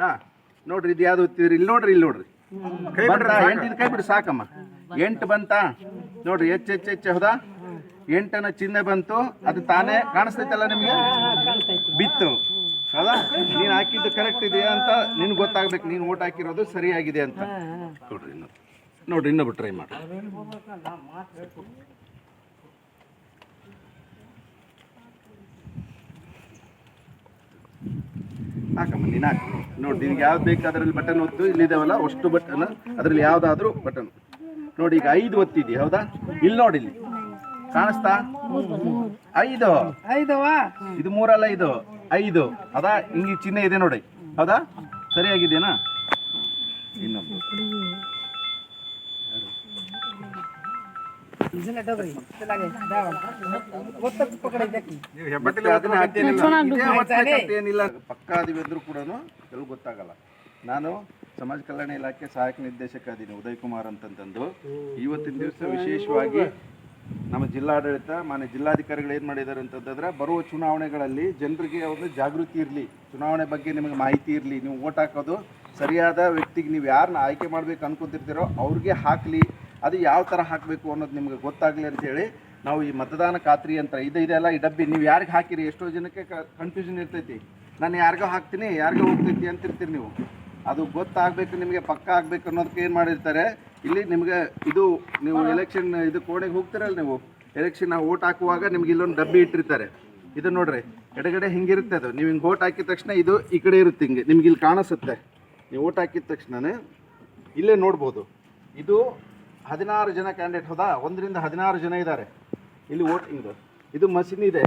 ಹಾ ನೋಡ್ರಿ ಇದು ಯಾವ್ದು ಹೊತ್ತಿದ್ರಿ ಇಲ್ಲಿ ನೋಡ್ರಿ ಇಲ್ಲಿ ನೋಡ್ರಿ. ಬಂತಾ ಎಂಟು ಇದು ಕೈ ಬಿಡ್ರಿ ಸಾಕಮ್ಮ. ಎಂಟು ಬಂತಾ? ನೋಡ್ರಿ ಹೆಚ್ಚು ಹೆಚ್ಚು ಹೆಚ್ಚು ಹೌದಾ? ಎಂಟನ ಚಿಹ್ನೆ ಬಂತು ಅದು ತಾನೇ ಕಾಣಿಸ್ತೈತಲ್ಲ ನಿಮಗೆ? ಬಿತ್ತು. ಹೌದಾ? ನೀನು ಹಾಕಿದ್ದು ಕರೆಕ್ಟ್ ಇದೆಯಾ ಅಂತ ನಿನ್ಗೆ ಗೊತ್ತಾಗ್ಬೇಕು ನೀನು ಓಟ್ ಹಾಕಿರೋದು ಸರಿಯಾಗಿದೆ ಅಂತ. ನೋಡ್ರಿ ಇನ್ನು ನೋಡ್ರಿ ಇನ್ನೊಬ್ಬ ಟ್ರೈ ಮಾಡಿ ಹಾಕಮ್ಮ ನೀನು ಹಾಕಿ. ನೋಡಿ ನಿನ್ಗೆ ಯಾವ್ದು ಬೇಕು ಅದರಲ್ಲಿ ಬಟನ್ ಒತ್ತು ಇಲ್ಲಿದಾವಲ್ಲ ಅಷ್ಟು ಬಟನ್ ಅದರಲ್ಲಿ ಯಾವ್ದಾದ್ರು ಬಟನ್ ನೋಡಿ ಈಗ ಐದು ಒತ್ತಿದ್ದಿ ಹೌದಾ? ಇಲ್ಲಿ ನೋಡಿ ಇಲ್ಲಿ. ಕಾಣಿಸ್ತಾ? ಐದು. ಇದು ಮೂರಲ್ಲ ಇದು ಐದು. ಅದಾ? ಹಿಂಗೆ ಚಿಹ್ನೆ ಇದೆ ನೋಡಿ. ಹೌದಾ? ಸರಿಯಾಗಿದೆನಾ ಇನ್ನೊಂದು. ಗೊತ್ತಾಗಲ್ಲ. ನಾನು ಸಮಾಜ ಕಲ್ಯಾಣ ಇಲಾಖೆ ಸಹಾಯಕ ನಿರ್ದೇಶಕ ಅದೀನಿ ಉದಯ್ ಕುಮಾರ್ ಅಂತಂತಂದು ಇವತ್ತಿನ ದಿವಸ ವಿಶೇಷವಾಗಿ ನಮ್ಮ ಜಿಲ್ಲಾಡಳಿತ, ಮಾನ್ಯ ಜಿಲ್ಲಾಧಿಕಾರಿಗಳು ಏನ್ ಮಾಡಿದ್ದಾರೆ ಅಂತಂದ್ರೆ ಬರುವ ಚುನಾವಣೆಗಳಲ್ಲಿ ಜನರಿಗೆ ಒಂದು ಜಾಗೃತಿ ಇರಲಿ. ಚುನಾವಣೆ ಬಗ್ಗೆ ನಿಮಗೆ ಮಾಹಿತಿ ಇರಲಿ. ನೀವು ಓಟ್ ಹಾಕೋದು ಸರಿಯಾದ ವ್ಯಕ್ತಿಗೆ ನೀವು ಯಾರನ್ನ ಆಯ್ಕೆ ಮಾಡ್ಬೇಕು ಅನ್ಕೊಂತಿರ್ತೀರೋ ಅವ್ರಿಗೆ ಹಾಕಲಿ. ಅದು ಯಾವ ಥರ ಹಾಕಬೇಕು ಅನ್ನೋದು ನಿಮ್ಗೆ ಗೊತ್ತಾಗಲಿ ಅಂತೇಳಿ ನಾವು ಈ ಮತದಾನ ಖಾತ್ರಿ ಅಂತ ಇದು ಇದೆಲ್ಲ ಈ ಡಬ್ಬಿ, ನೀವು ಯಾರಿಗೆ ಹಾಕಿರಿ? ಎಷ್ಟೋ ಜನಕ್ಕೆ ಕನ್ಫ್ಯೂಷನ್ ಇರ್ತೈತಿ. ನಾನು ಯಾರಿಗೋ ಹಾಕ್ತೀನಿ, ಯಾರಿಗೋ ಹೋಗ್ತೈತಿ ಅಂತಿರ್ತೀರಿ ನೀವು. ಅದು ಗೊತ್ತಾಗಬೇಕು, ನಿಮಗೆ ಪಕ್ಕ ಆಗಬೇಕು ಅನ್ನೋದಕ್ಕೆ ಏನು ಮಾಡಿರ್ತಾರೆ, ಇಲ್ಲಿ ನಿಮಗೆ ಇದು ನೀವು ಎಲೆಕ್ಷನ್ ಇದು ಕೋಣೆಗೆ ಹೋಗ್ತೀರಲ್ಲ ನೀವು ಎಲೆಕ್ಷನ್ ಓಟ್ ಹಾಕುವಾಗ ನಿಮ್ಗೆ ಇಲ್ಲೊಂದು ಡಬ್ಬಿ ಇಟ್ಟಿರ್ತಾರೆ. ಇದು ನೋಡ್ರಿ, ಎಡಗಡೆ ಹಿಂಗಿರುತ್ತೆ ಅದು. ನೀವು ಹಿಂಗೆ ಓಟ್ ಹಾಕಿದ ತಕ್ಷಣ ಇದು ಈ ಕಡೆ ಇರುತ್ತೆ ಹಿಂಗೆ, ನಿಮ್ಗೆ ಇಲ್ಲಿ ಕಾಣಿಸುತ್ತೆ. ನೀವು ಓಟ್ ಹಾಕಿದ ತಕ್ಷಣನೇ ಇಲ್ಲೇ ನೋಡ್ಬೋದು. ಇದು ಹದಿನಾರು ಜನ ಕ್ಯಾಂಡಿಡೇಟ್ ಹೌದಾ ಒಂದರಿಂದ ಹದಿನಾರು ಜನ ಇದ್ದಾರೆ. ಇಲ್ಲಿ ವೋಟಿಂಗ್ ಇದು ಮಷಿನ್ ಇದೆ.